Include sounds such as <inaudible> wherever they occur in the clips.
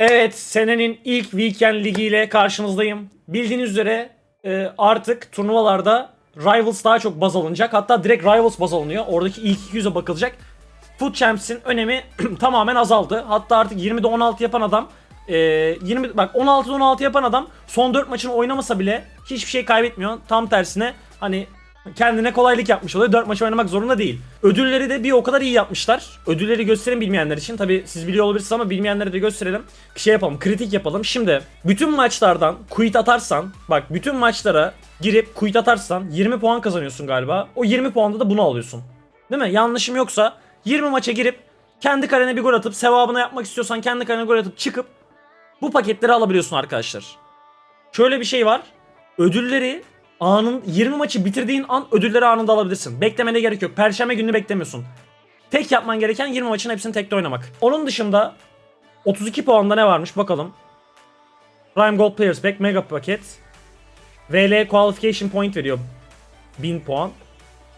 Evet, senenin ilk weekend ligiyle karşınızdayım. Bildiğiniz üzere e, artık turnuvalarda Rivals daha çok baz alınacak. Hatta direkt Rivals baz alınıyor. Oradaki ilk 200'e bakılacak. Foot Champs'in önemi <clears throat> tamamen azaldı. Hatta artık 20'de 16 yapan adam e, 20 bak 16'da 16 yapan adam son 4 maçını oynamasa bile hiçbir şey kaybetmiyor. Tam tersine hani kendine kolaylık yapmış oluyor. 4 maç oynamak zorunda değil. Ödülleri de bir o kadar iyi yapmışlar. Ödülleri gösterin bilmeyenler için. Tabi siz biliyor olabilirsiniz ama bilmeyenlere de gösterelim. Şey yapalım, kritik yapalım. Şimdi bütün maçlardan quit atarsan, bak bütün maçlara girip quit atarsan 20 puan kazanıyorsun galiba. O 20 puanda da bunu alıyorsun. Değil mi? Yanlışım yoksa 20 maça girip kendi kalene bir gol atıp sevabına yapmak istiyorsan kendi kalene gol atıp çıkıp bu paketleri alabiliyorsun arkadaşlar. Şöyle bir şey var. Ödülleri anın 20 maçı bitirdiğin an ödülleri anında alabilirsin. Beklemene gerek yok. Perşembe gününü beklemiyorsun. Tek yapman gereken 20 maçın hepsini tekte oynamak. Onun dışında 32 puanda ne varmış bakalım. Prime Gold Players Pack Mega Paket. VL Qualification Point veriyor. 1000 puan.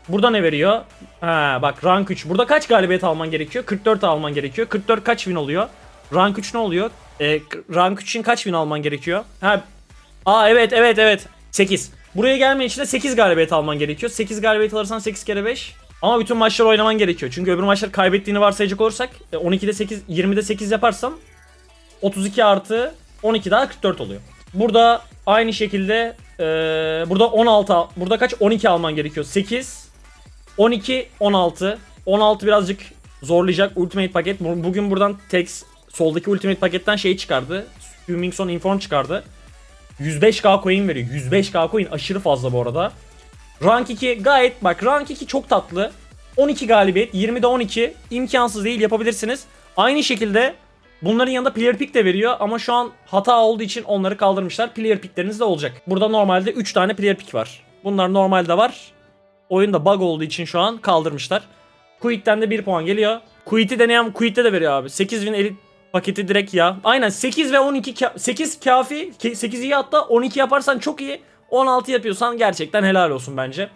Burada ne veriyor? Ha bak rank 3. Burada kaç galibiyet alman gerekiyor? 44 alman gerekiyor. 44 kaç win oluyor? Rank 3 ne oluyor? Ee, rank 3 için kaç win alman gerekiyor? Ha Aa evet evet evet. 8. Buraya gelmen için de 8 galibiyet alman gerekiyor. 8 galibiyet alırsan 8 kere 5. Ama bütün maçları oynaman gerekiyor. Çünkü öbür maçları kaybettiğini varsayacak olursak e, 12'de 8, 20'de 8 yaparsan 32 artı 12 daha 44 oluyor. Burada aynı şekilde e, burada 16 al- burada kaç 12 alman gerekiyor. 8 12 16 16 birazcık zorlayacak ultimate paket. Bu- Bugün buradan Tex soldaki ultimate paketten şeyi çıkardı. Fuming Son Inform çıkardı. 105k coin veriyor. 105k coin aşırı fazla bu arada. Rank 2 gayet bak rank 2 çok tatlı. 12 galibiyet 20'de 12 imkansız değil yapabilirsiniz. Aynı şekilde bunların yanında player pick de veriyor ama şu an hata olduğu için onları kaldırmışlar. Player pickleriniz de olacak. Burada normalde 3 tane player pick var. Bunlar normalde var. Oyunda bug olduğu için şu an kaldırmışlar. Quit'ten de 1 puan geliyor. Quit'i deneyen Quit'te de veriyor abi. 8000 elit paketi direkt ya. Aynen 8 ve 12 ka- 8 kafi. 8 iyi hatta 12 yaparsan çok iyi. 16 yapıyorsan gerçekten helal olsun bence.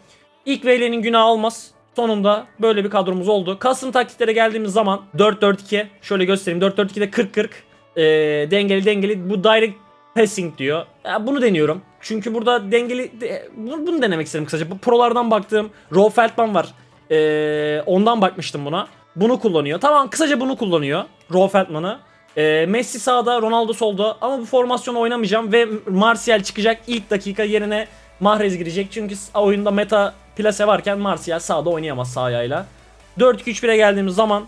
İlk VL'nin günahı olmaz. Sonunda böyle bir kadromuz oldu. Custom taktiklere geldiğimiz zaman 4-4-2 şöyle göstereyim. 4-4-2'de 40-40 ee, dengeli dengeli bu direct passing diyor. Ya bunu deniyorum. Çünkü burada dengeli de- bunu, denemek istedim kısaca. Bu prolardan baktığım Raw Feldman var. Ee, ondan bakmıştım buna. Bunu kullanıyor. Tamam kısaca bunu kullanıyor. Raw Feldman'ı. Ee, Messi sağda, Ronaldo solda ama bu formasyonu oynamayacağım ve Martial çıkacak ilk dakika yerine Mahrez girecek. Çünkü oyunda meta plase varken Martial sağda oynayamaz sağ ayağıyla. 4-2-3-1'e geldiğimiz zaman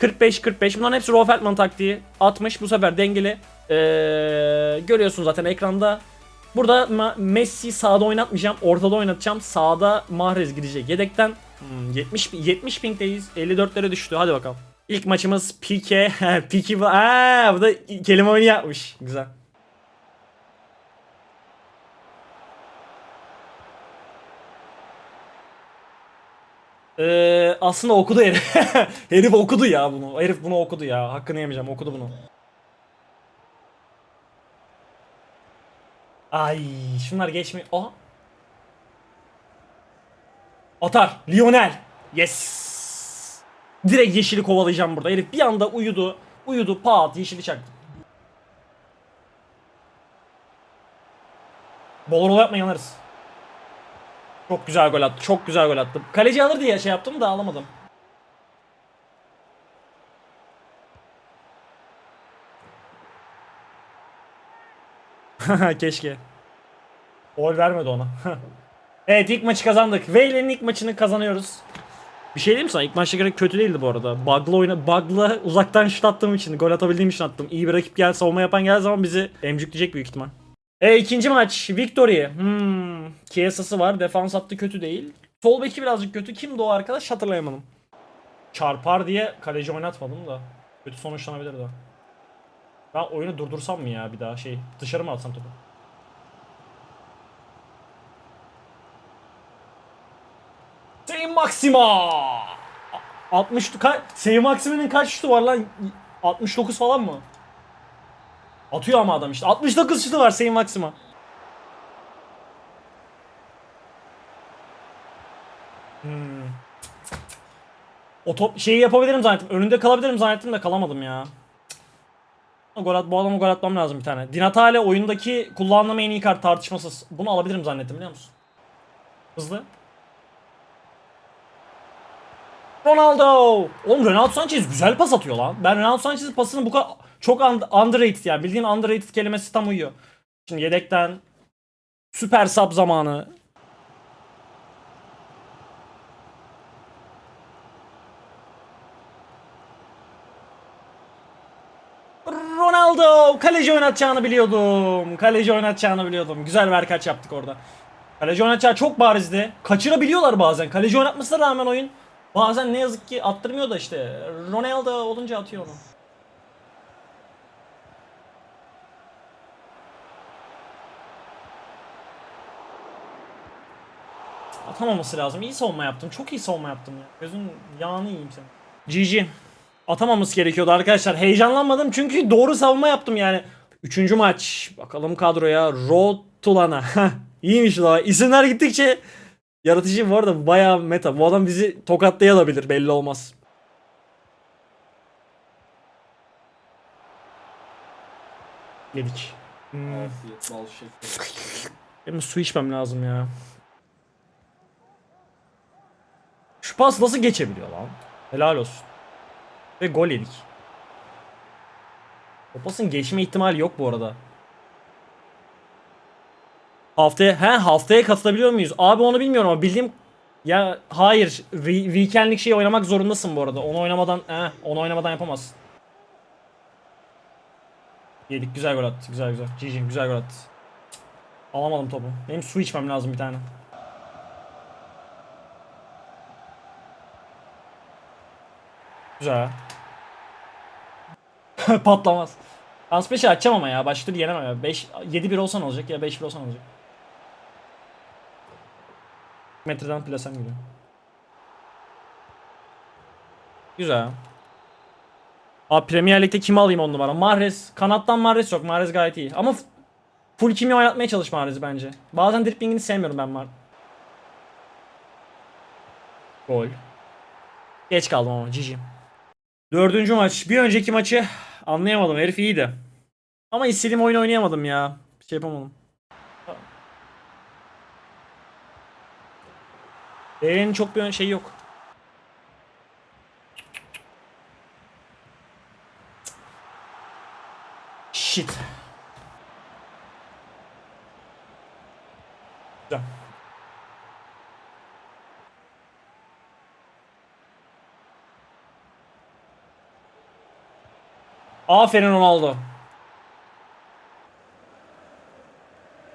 45-45 bunların hepsi Raw Feldman taktiği. 60 bu sefer dengeli. Ee, görüyorsun zaten ekranda. Burada Messi sağda oynatmayacağım. Ortada oynatacağım. Sağda Mahrez gidecek yedekten. Hmm, 70 70 pingdeyiz. 54'lere düştü. Hadi bakalım. İlk maçımız Pike. <laughs> Pike bu. Aa, bu da kelime oyunu yapmış. Güzel. Ee, aslında okudu herif. <laughs> herif okudu ya bunu. Herif bunu okudu ya. Hakkını yemeyeceğim. Okudu bunu. Ay şunlar geçmiyor. Aha. Atar. Lionel. Yes. Direkt yeşili kovalayacağım burada. Herif bir anda uyudu. Uyudu pat yeşili çaktı. Bolorol yapma yanarız. Çok güzel gol attı. Çok güzel gol attı. Kaleci alır diye şey yaptım da alamadım. <laughs> Keşke. Gol vermedi ona. <laughs> evet ilk maçı kazandık. Veyler'in ilk maçını kazanıyoruz. Bir şey diyeyim mi sana? İlk maçta göre kötü değildi bu arada. Bug'la oyna bug'la uzaktan şut attığım için, gol atabildiğim için attım. İyi bir rakip gel, savunma yapan geldiği zaman bizi emcükleyecek büyük ihtimal. E ikinci maç Victory. Hmm. Kiesa'sı var. Defans hattı kötü değil. Sol beki birazcık kötü. Kimdi o arkadaş hatırlayamadım. Çarpar diye kaleci oynatmadım da. Kötü sonuçlanabilirdi. Ben oyunu durdursam mı ya bir daha şey dışarı mı atsam topu? Maxima! 60 ka Sayın Maxima'nın kaç şutu var lan? 69 falan mı? Atıyor ama adam işte. 69 şutu var Sayın Maxima. Hmm. O top şeyi yapabilirim zannettim. Önünde kalabilirim zannettim de kalamadım ya. Gol at, bu adama gol atmam lazım bir tane. Dinatale oyundaki kullandığım en iyi kart tartışmasız. Bunu alabilirim zannettim biliyor musun? Hızlı. Ronaldo. Oğlum Ronaldo Sanchez güzel pas atıyor lan. Ben Ronaldo Sanchez'in pasını bu kadar çok un- underrated yani. Bildiğin underrated kelimesi tam uyuyor. Şimdi yedekten süper sub zamanı. Ronaldo kaleci oynatacağını biliyordum. Kaleci oynatacağını biliyordum. Güzel verkaç yaptık orada. Kaleci oynatacağı çok barizdi. Kaçırabiliyorlar bazen. Kaleci oynatmasına rağmen oyun bazen ne yazık ki attırmıyor da işte. Ronaldo olunca atıyor onu. Atamaması lazım. İyi savunma yaptım. Çok iyi savunma yaptım ya. Gözün yağını yiyeyim sen. GG. Atamaması gerekiyordu arkadaşlar. Heyecanlanmadım çünkü doğru savunma yaptım yani. Üçüncü maç. Bakalım kadroya. Rotulana. <laughs> İyiymiş la. İsimler gittikçe yaratıcı bu arada bayağı meta. Bu adam bizi tokatlayabilir belli olmaz. Yedik. Hmm. Benim su içmem lazım ya. Şu pas nasıl geçebiliyor lan? Helal olsun. Ve gol yedik. O pasın geçme ihtimali yok bu arada. Haftaya he haftaya katılabiliyor muyuz? Abi onu bilmiyorum ama bildiğim ya hayır we- weekendlik şey oynamak zorundasın bu arada. Onu oynamadan eh, onu oynamadan yapamazsın. Yedik güzel gol attı. Güzel güzel. GG güzel gol attı. Alamadım topu. Benim su içmem lazım bir tane. Güzel. <laughs> Patlamaz. 5'i açacağım ama ya. Başka türlü yenemem ya. 5, 7-1 olsan olacak ya 5-1 olsan olacak. Metreden plasem gibi. Güzel. Abi Premier Lig'de kimi alayım on numara? Mahrez. Kanattan Mahrez yok. Mahrez gayet iyi. Ama full kimi oynatmaya çalış Mahrez'i bence. Bazen driplingini sevmiyorum ben Mar. Gol. Geç kaldım ama GG. Dördüncü maç. Bir önceki maçı anlayamadım. Herif iyiydi. Ama istediğim oyunu oynayamadım ya. Bir şey yapamadım. Değerinin çok bir şey yok. Shit. Güzel. Aferin Ronaldo.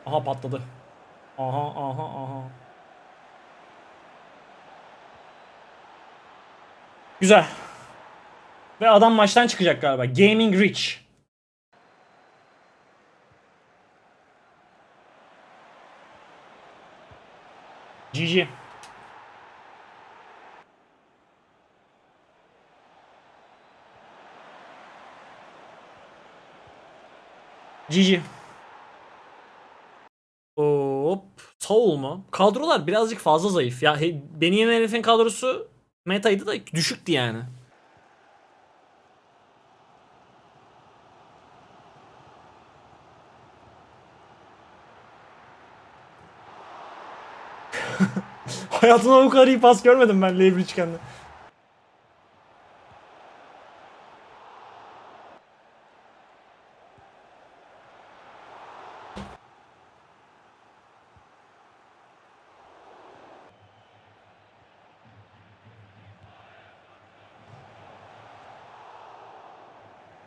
Aha patladı. Aha aha aha. Güzel. Ve adam maçtan çıkacak galiba. Gaming Rich. GG. GG. Hop. Saul mu? Kadrolar birazcık fazla zayıf. Ya beni yenen herifin kadrosu metaydı da düşüktü yani. <laughs> Hayatımda bu kadar iyi pas görmedim ben Leibnich'ken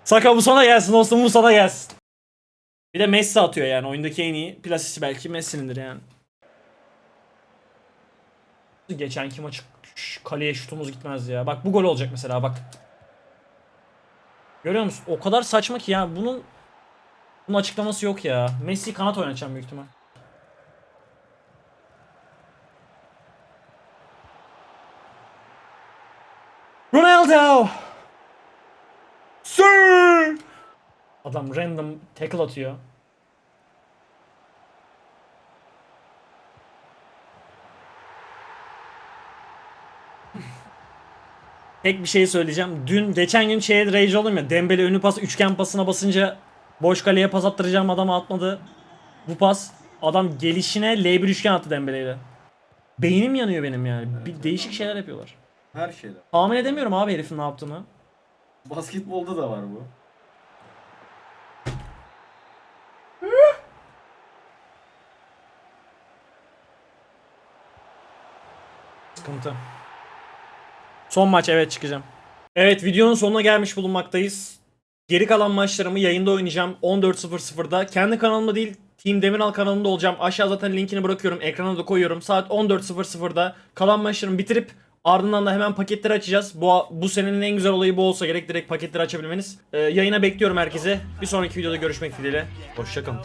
Saka bu sana gelsin dostum bu sana gelsin. Bir de Messi atıyor yani oyundaki en iyi plasisi belki Messi'nindir yani. Geçenki maçı kaleye şutumuz gitmez ya. Bak bu gol olacak mesela bak. Görüyor musun? O kadar saçma ki ya. Bunun bunun açıklaması yok ya. Messi kanat oynatacağım büyük ihtimal. Ronaldo! Sir! Adam random tackle atıyor. tek bir şey söyleyeceğim. Dün geçen gün şeye rage oldum ya. Dembele önü pas üçgen pasına basınca boş kaleye pas attıracağım adama atmadı. Bu pas adam gelişine L1 üçgen attı Dembele'yle. Beynim yanıyor benim yani. Bir değişik şeyler yapıyorlar. Her şeyde. Tahmin edemiyorum abi herifin ne yaptığını. Basketbolda da var bu. Sıkıntı. Son maç evet çıkacağım. Evet videonun sonuna gelmiş bulunmaktayız. Geri kalan maçlarımı yayında oynayacağım 14.00'da. Kendi kanalımda değil Team Demiral kanalında olacağım. Aşağı zaten linkini bırakıyorum. Ekrana da koyuyorum. Saat 14.00'da kalan maçlarımı bitirip ardından da hemen paketleri açacağız. Bu, bu senenin en güzel olayı bu olsa gerek direkt paketleri açabilmeniz. Ee, yayına bekliyorum herkese. Bir sonraki videoda görüşmek dileğiyle. Hoşçakalın.